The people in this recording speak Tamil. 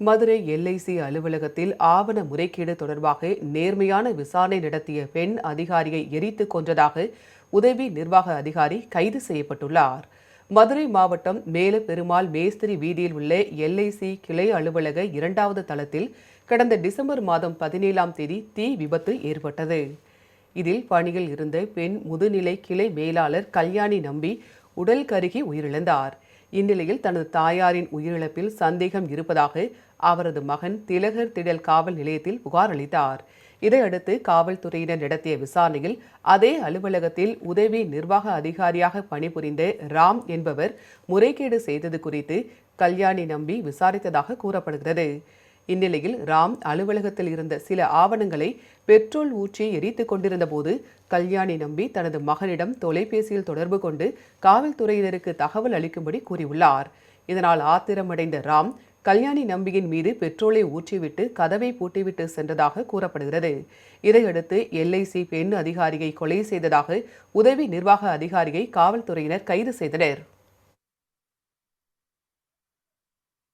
மதுரை எல்ஐசி அலுவலகத்தில் ஆவண முறைகேடு தொடர்பாக நேர்மையான விசாரணை நடத்திய பெண் அதிகாரியை எரித்து கொன்றதாக உதவி நிர்வாக அதிகாரி கைது செய்யப்பட்டுள்ளார். மதுரை மாவட்டம் மேல பெருமாள் மேஸ்திரி வீதியில் உள்ள எல்ஐசி கிளை அலுவலக இரண்டாவது தளத்தில் கடந்த டிசம்பர் மாதம் பதினேழாம் தேதி தீ விபத்து ஏற்பட்டது. இதில் பணியில் இருந்த பெண் முதுநிலை கிளை மேலாளர் கல்யாணி நம்பி உடல் கருகி உயிரிழந்தார். இந்நிலையில் தனது தாயாரின் உயிரிழப்பில் சந்தேகம் இருப்பதாக அவரது மகன் திலகர் திடல் காவல் நிலையத்தில் புகார் அளித்தார். இதையடுத்து காவல்துறையினர் நடத்திய விசாரணையில் அதே அலுவலகத்தில் உதவி நிர்வாக அதிகாரியாக பணிபுரிந்த ராம் என்பவர் முறைகேடு செய்தது குறித்து கல்யாணி நம்பி விசாரித்ததாக கூறப்படுகிறது. இந்நிலையில் ராம் அலுவலகத்தில் இருந்த சில ஆவணங்களை பெட்ரோல் ஊற்றி எரித்துக் கொண்டிருந்த போது கல்யாணி நம்பி தனது மகனிடம் தொலைபேசியில் தொடர்பு கொண்டு காவல்துறையினருக்கு தகவல் அளிக்கும்படி கூறியுள்ளார். இதனால் ஆத்திரமடைந்த ராம் கல்யாணி நம்பியின் மீது பெட்ரோலை ஊற்றிவிட்டு கதவை பூட்டிவிட்டு சென்றதாக கூறப்படுகிறது. இதையடுத்து எல்ஐசி பெண் அதிகாரியை கொலை செய்ததாக உதவி நிர்வாக அதிகாரியை காவல்துறையினர் கைது செய்தனர்.